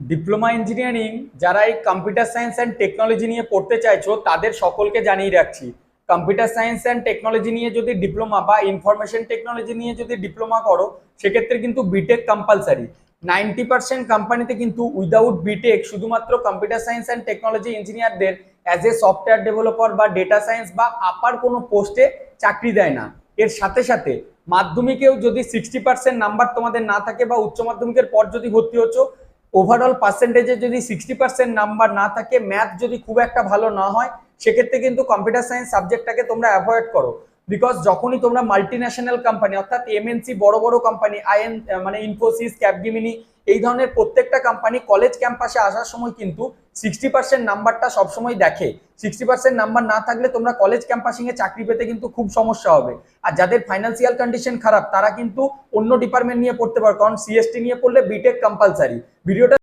Diploma engineering যারা এই computer science and technology নিয়ে পড়তে চাইছো, তাদের সকলকে জানিয়ে রাখছি। কম্পিউটার সায়েন্স অ্যান্ড টেকনোলজি নিয়ে যদি ডিপ্লোমা বা ইনফরমেশন টেকনোলজি নিয়ে যদি ডিপ্লোমা করো, সেক্ষেত্রে কিন্তু বিটেক কম্পালসারি নাইনটি পার্সেন্ট কোম্পানিতে কিন্তু উইদাউট বিটেক শুধুমাত্র কম্পিউটার সায়েন্স অ্যান্ড টেকনোলজি ইঞ্জিনিয়ারদের অ্যাজ এ সফটওয়্যার ডেভেলপার বা ডেটা সায়েন্স বা আপার কোনো পোস্টে চাকরি দেয় না। এর সাথে সাথে মাধ্যমিকেও যদি সিক্সটি পার্সেন্ট নাম্বার তোমাদের না থাকে বা উচ্চ মাধ্যমিকের পর যদি ভর্তি হচ্ছ ওভারঅল পার্সেন্টেজে যদি সিক্সটি পার্সেন্ট নাম্বার না থাকে ম্যাথ যদি খুব একটা ভালো না হয়, সেক্ষেত্রে কিন্তু কম্পিউটার সায়েন্স সাবজেক্টটাকে তোমরা অ্যাভয়েড করো। বিকজ যখনই তোমরা মাল্টি ন্যাশনাল কোম্পানি অর্থাৎ এমএনসি বড় বড় কোম্পানি আইএন মানে ইনফোসিস ক্যাপগিমিনি এই ধরনের প্রত্যেকটা কোম্পানি কলেজ ক্যাম্পাসে আসার সময় কিন্তু সিক্সটি পার্সেন্ট নাম্বারটা সবসময় দেখে। সিক্সটি পার্সেন্ট নাম্বার না থাকলে তোমরা কলেজ ক্যাম্পাসিং এ চাকরি পেতে কিন্তু খুব সমস্যা হবে। আর যাদের ফাইন্যান্সিয়াল কন্ডিশন খারাপ, তারা কিন্তু অন্য ডিপার্টমেন্ট নিয়ে পড়তে পারে, কারণ সিএসটি নিয়ে পড়লে বিটেক কম্পালসারি ভিডিওটা